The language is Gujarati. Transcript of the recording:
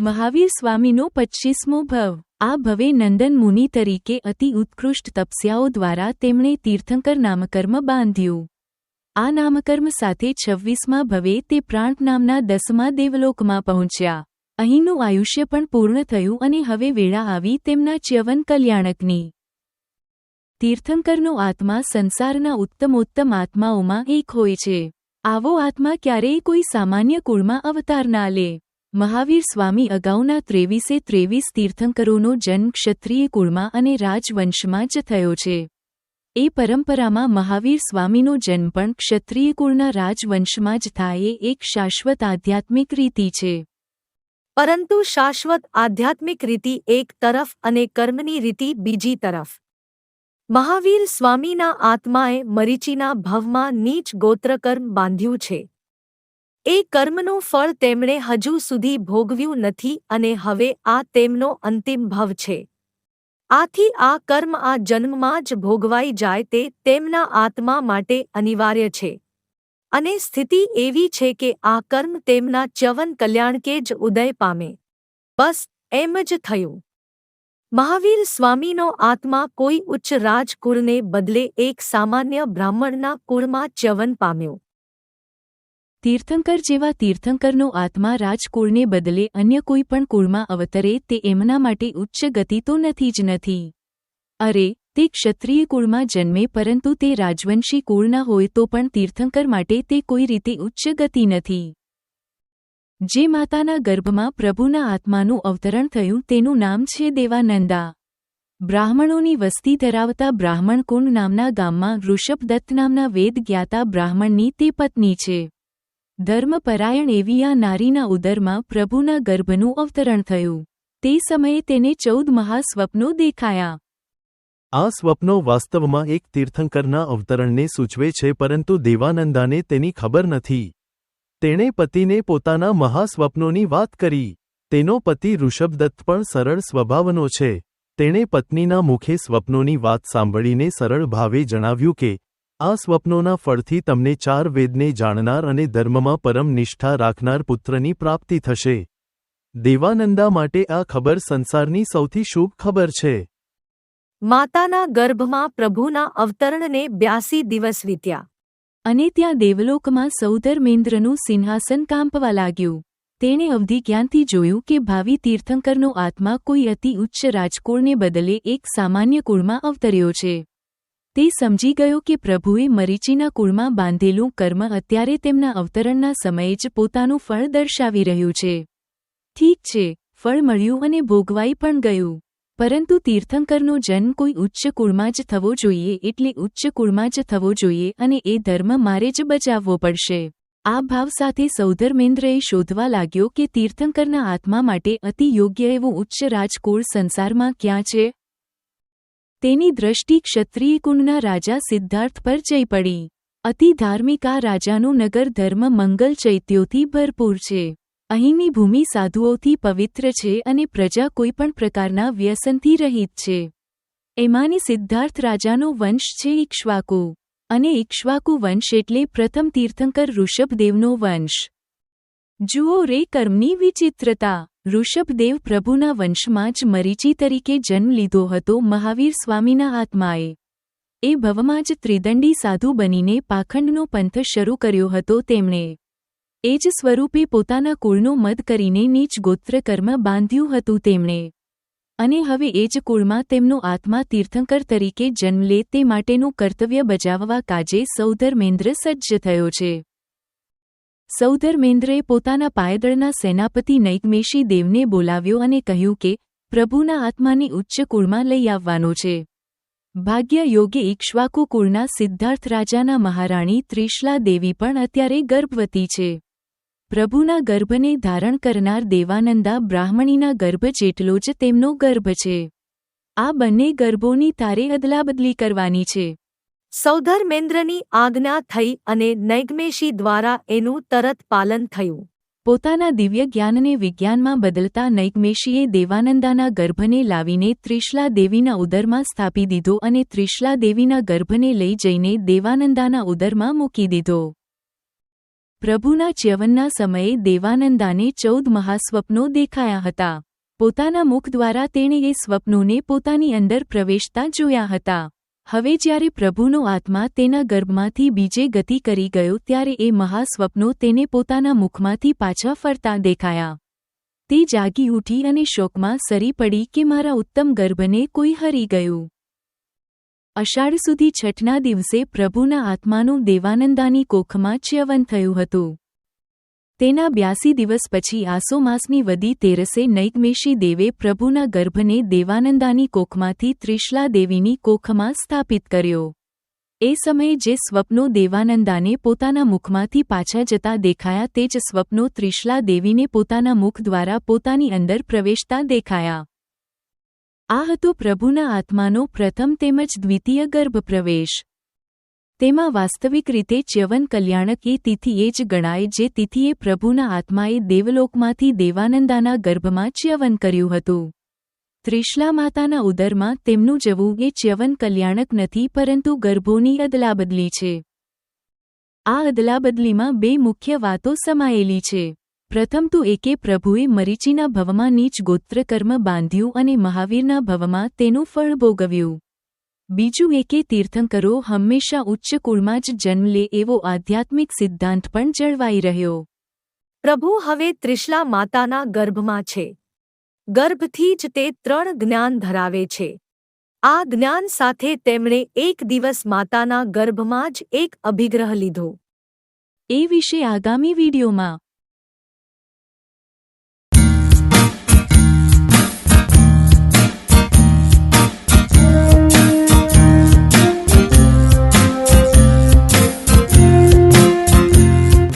મહાવીર સ્વામીનો પચ્ચીસમો ભવ. આ ભવે નંદન મુનિ તરીકે અતિ ઉત્કૃષ્ટ તપસ્યાઓ દ્વારા તેમણે તીર્થંકર નામકર્મ બાંધ્યું. આ નામકર્મ સાથે છવ્વીસમાં ભવે તે પ્રાણ નામના દસમા દેવલોકમાં પહોંચ્યા. અહીંનું આયુષ્ય પણ પૂર્ણ થયું અને હવે વેળા આવી તેમના ચ્યવન કલ્યાણકની. તીર્થંકરનો આત્મા સંસારના ઉત્તમોત્તમ આત્માઓમાં એક હોય છે. આવો આત્મા ક્યારેય કોઈ સામાન્ય કુળમાં અવતાર ના લે. મહાવીર સ્વામી અગાઉના ત્રેવીસે ત્રેવીસ તીર્થંકરોનો જન્મ ક્ષત્રિય કુળમાં અને રાજવંશમાં જ થયો છે. એ પરંપરામાં મહાવીર સ્વામીનો જન્મ પણ ક્ષત્રિય કુળના રાજવંશમાં જ થાય એ એક શાશ્વત આધ્યાત્મિક રીતિ છે. પરંતુ શાશ્વત આધ્યાત્મિક રીતિ એક તરફ અને કર્મની રીતિ બીજી તરફ. મહાવીર સ્વામીના આત્માએ મરીચીના ભવમાં નીચ ગોત્રકર્મ બાંધ્યું છે. એ કર્મનું ફળ તેમણે હજુ સુધી ભોગવ્યું નથી અને હવે આ તેમનો અંતિમ ભવ છે. આથી આ કર્મ આ જન્મમાં જ ભોગવાઈ જાય તે તેમના આત્મા માટે અનિવાર્ય છે. અને સ્થિતિ એવી છે કે આ કર્મ તેમના ચ્યવન કલ્યાણકે જ ઉદય પામે. બસ, એમ જ થયું. મહાવીર સ્વામીનો આત્મા કોઈ ઉચ્ચ રાજકુળને બદલે એક સામાન્ય બ્રાહ્મણના કુળમાં ચ્યવન પામ્યો. તીર્થંકર જેવા તીર્થંકરનો આત્મા રાજકુળને બદલે અન્ય કોઈ પણ કુળમાં અવતરે તે એમના માટે ઉચ્ચ ગતિ તો નથી જ નથી. અરે, તે ક્ષત્રિય કુળમાં જન્મે પરંતુ તે રાજવંશી કુળના હોય તો પણ તીર્થંકર માટે તે કોઈ રીતે ઉચ્ચ ગતિ નથી. જે માતાના ગર્ભમાં પ્રભુના આત્માનું અવતરણ થયું તેનું નામ છે દેવાનંદા. બ્રાહ્મણોની વસ્તી ધરાવતા બ્રાહ્મણકુંડ નામના ગામમાં ઋષભદત્ત નામના વેદ જ્ઞાતા બ્રાહ્મણની તે પત્ની છે. ધર્મપરાયણ એવી આ નારીના ઉદરમાં પ્રભુના ગર્ભનું અવતરણ થયું. તે સમયે તેને ચૌદ મહાસ્વપ્નો દેખાયા. આ સ્વપ્નો વાસ્તવમાં એક તીર્થંકરના અવતરણને સૂચવે છે, પરંતુ દેવાનંદાને તેની ખબર નથી. તેણે પતિને પોતાના મહાસ્વપ્નોની વાત કરી. તેનો પતિ ઋષભદત્ત પણ સરળ સ્વભાવનો છે. તેણે પત્નીના મુખે સ્વપ્નોની વાત સાંભળીને સરળ ભાવે જણાવ્યું કે આ સ્વપ્નોના ફળથી તમને ચાર વેદને જાણનાર અને ધર્મમાં પરમ નિષ્ઠા રાખનાર પુત્રની પ્રાપ્તિ થશે. દેવાનંદા માટે આ ખબર સંસારની સૌથી શુભ ખબર છે. માતાના ગર્ભમાં પ્રભુના અવતરણને બ્યાસી દિવસ વીત્યા. અને ત્યાં દેવલોકમાં સૌધર્મેન્દ્રનું સિંહાસન કાંપવા લાગ્યું. તેણે અવધિ જ્ઞાનથી જોયું કે ભાવિ તીર્થંકરનો આત્મા કોઈ અતિ ઉચ્ચ રાજકોળને બદલે એક સામાન્ય કુળમાં અવતર્યો છે. તે સમજી ગયો કે પ્રભુએ મરીચીના કુળમાં બાંધેલું કર્મ અત્યારે તેમના અવતરણના સમયે જ પોતાનું ફળ દર્શાવી રહ્યું છે. ઠીક છે, ફળ મળ્યું અને ભોગવાઈ પણ ગયું. પરંતુ તીર્થંકરનો જન્મ કોઈ ઉચ્ચ કુળમાં જ થવો જોઈએ એટલે ઉચ્ચ કુળમાં જ થવો જોઈએ અને એ ધર્મ મારે જ બચાવવો પડશે. આ ભાવ સાથે સૌધર્મેન્દ્રએ શોધવા લાગ્યો કે તીર્થંકરના આત્મા માટે અતિ યોગ્ય એવું ઉચ્ચ રાજકુળ સંસારમાં ક્યાં છે? તેની દ્રષ્ટિ ક્ષત્રિય કુંડના રાજા સિદ્ધાર્થ પર જઈ પડી. અતિ ધાર્મિક આ રાજાનું નગર ધર્મ મંગલ ચૈત્યોથી ભરપૂર છે. અહીંની ભૂમિ સાધુઓથી પવિત્ર છે અને પ્રજા કોઈપણ પ્રકારના વ્યસનથી રહિત છે. એમાંની સિદ્ધાર્થ રાજાનો વંશ છે ઇક્ષ્વાકુ અને ઇક્ષ્વાકુ વંશ એટલે પ્રથમ તીર્થંકર ઋષભદેવનો વંશ. જુઓ રે કર્મની વિચિત્રતા. ઋષભદેવ પ્રભુના વંશમાં જ મરીચી તરીકે જન્મ લીધો હતો. મહાવીર સ્વામીના આત્માએ એ ભવમાં જ ત્રિદંડી સાધુ બનીને પાખંડનો પંથ શરૂ કર્યો હતો. તેમણે એ જ સ્વરૂપે પોતાના કુળનો મદ કરીને નીચ ગોત્રકર્મ બાંધ્યું હતું. તેમણે અને હવે એ જ કુળમાં તેમનો આત્મા તીર્થંકર તરીકે જન્મ લે તે માટેનું કર્તવ્ય બજાવવા કાજે સૌધર્મેન્દ્ર સજ્જ થયો છે. સૌધર્મેન્દ્રએ પોતાના પાયદળના સેનાપતિ નૈકમેશી દેવને બોલાવ્યો અને કહ્યું કે, પ્રભુના આત્માને ઉચ્ચ કુળમાં લઈ આવવાનો છે. ભાગ્ય યોગે ઇક્ષ્વાકુ કુળના સિદ્ધાર્થ રાજાના મહારાણી ત્રિશલા દેવી પણ અત્યારે ગર્ભવતી છે. પ્રભુના ગર્ભને ધારણ કરનાર દેવાનંદા બ્રાહ્મણીના ગર્ભ જેટલો જ તેમનો ગર્ભ છે. આ બંને ગર્ભોની તારે અદલાબદલી કરવાની છે. સૌધર્મેન્દ્રની આજ્ઞા થઈ અને નૈગમેશી દ્વારા એનું તરત પાલન થયું. પોતાના દિવ્ય જ્ઞાનને વિજ્ઞાનમાં બદલતા નૈકમેશીએ દેવાનંદાના ગર્ભને લાવીને ત્રિશલા દેવીના ઉદરમાં સ્થાપી દીધો અને ત્રિશલા દેવીના ગર્ભને લઈ જઈને દેવાનંદાના ઉદરમાં મૂકી દીધો. પ્રભુના ચ્યવનના સમયે દેવાનંદાને ચૌદ મહાસ્વપ્નો દેખાયા હતા. પોતાના મુખ દ્વારા તેણે એ સ્વપ્નોને પોતાની અંદર પ્રવેશતા જોયા હતા. હવે જ્યારે પ્રભુનો આત્મા તેના ગર્ભમાંથી બીજે ગતિ કરી ગયો ત્યારે એ મહાસ્વપ્નો તેને પોતાના મુખમાંથી પાછા ફરતા દેખાયા. તે જાગી ઉઠી અને શોકમાં સરી પડી કે મારા ઉત્તમ ગર્ભને કોઈ હરી ગયું. અષાઢ સુધી છઠના દિવસે પ્રભુના આત્માનું દેવાનંદાની કોખમાં ચ્યવન થયું હતું. તેના બ્યાસી દિવસ પછી આસો માસની વદી તેરસે નૈગમેશી દેવે પ્રભુના ગર્ભને દેવાનંદાની કોખમાંથી ત્રિશલા દેવીની કોખમાં સ્થાપિત કર્યો. એ સમયે જે સ્વપ્નો દેવાનંદાને પોતાના મુખમાંથી પાછા જતા દેખાયા તે જ સ્વપ્નો ત્રિશલા દેવીને પોતાના મુખ દ્વારા પોતાની અંદર પ્રવેશતા દેખાયા. આ હતો પ્રભુના આત્માનો પ્રથમ તેમજ દ્વિતીય ગર્ભપ્રવેશ. તેમાં વાસ્તવિક રીતે ચ્યવન કલ્યાણક એ તિથિએ જ ગણાય જે તિથિએ પ્રભુના આત્માએ દેવલોકમાંથી દેવાનંદાના ગર્ભમાં ચ્યવન કર્યું હતું. ત્રિશલા માતાના ઉદરમાં તેમનું જવું એ ચ્યવન કલ્યાણક નથી પરંતુ ગર્ભોની અદલાબદલી છે. આ અદલાબદલીમાં બે મુખ્ય વાતો સમાયેલી છે. પ્રથમ તો એકે પ્રભુએ મરીચીના ભવમાં નીચ ગોત્રકર્મ બાંધ્યું અને મહાવીરના ભવમાં તેનું ફળ ભોગવ્યું. બીજું એકે તીર્થંકરો હંમેશા ઉચ્ચ કુળમાં જ જન્મ લે એવો આધ્યાત્મિક સિદ્ધાંત પણ જળવાઈ રહ્યો. પ્રભુ હવે ત્રિશલા માતાના ગર્ભમાં છે. ગર્ભથી જ તે ત્રણ જ્ઞાન ધરાવે છે. આ જ્ઞાન સાથે તેમણે એક દિવસ માતાના ગર્ભમાં જ એક અભિગ્રહ લીધો. એ વિશે આગામી વિડીયોમાં